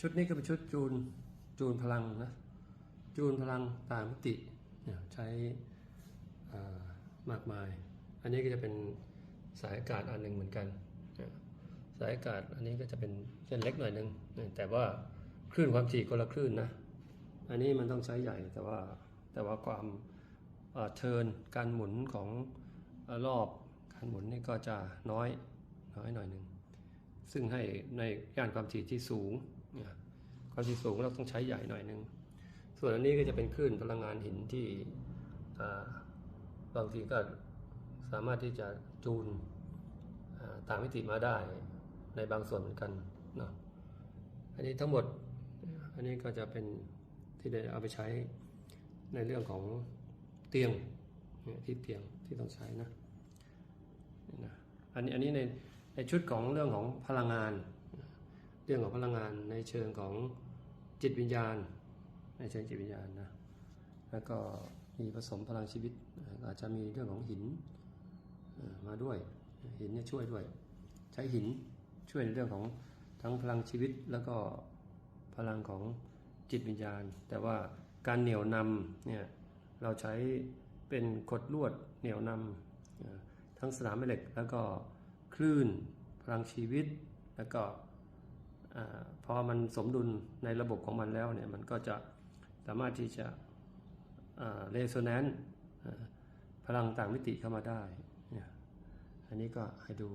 ชุดนี้ก็เป็นชุดจูนจูนพลังนะจูนพลังตามมิติเนี่ยใช้มากมาย อันนี้ก็จะเป็นสายอากาศอันหนึ่งเหมือนกันสายอากาศอันนี้ก็จะเป็นเส้นเล็กหน่อยหนึงแต่ว่าคลื่นความถี่คนละคลื่นนะอันนี้มันต้องใช้ใหญ่แต่ว่าแต่ว่าความเทิร์นการหมุนของอรอบการหมุนนี่ก็จะน้อยน้อยหน่อยหนึ่ง ซึ่งให้ในย่านความถี่ที่สูงความถี่สูงเราต้องใช้ใหญ่หน่อยหนึง ส่วนอันนี้ก็จะเป็นคลื่นพลังงานหินที่บางทีก็สามารถที่จะจูนต่างมิติมาได้ในบางส่วนเหมือนกันเนาะอันนี้ทั้งหมดอันนี้ก็จะเป็นที่ได้เอาไปใช้ในเรื่องของเตียงที่เตียงที่ต้องใช้นะนะอันนี้อันนี้ใน ในชุดของเรื่องของพลังงาน เรื่องของพลังงานในเชิงของจิตวิญญาณ ในเชิงจิตวิญญาณนะแล้วก็มีผสมพลังชีวิตอาจจะมีเรื่องของหินมาด้วยหินเนี่ยช่วยด้วย ใช้หินช่วยในเรื่องของทั้งพลังชีวิตแล้วก็พลังของจิตวิญญาณ แต่ว่าการเหนี่ยวนำเนี่ยเราใช้เป็นกดลวดเหนี่ยวนำทั้งสนามแม่เหล็กแล้วก็ คลื่น พลังชีวิต แล้วก็พอมันสมดุลในระบบของมันแล้วเนี่ยมันก็จะสามารถที่จะเรโซแนนซ์พลังต่างมิติเข้ามาได้เนี่ยอันนี้ก็ให้ดู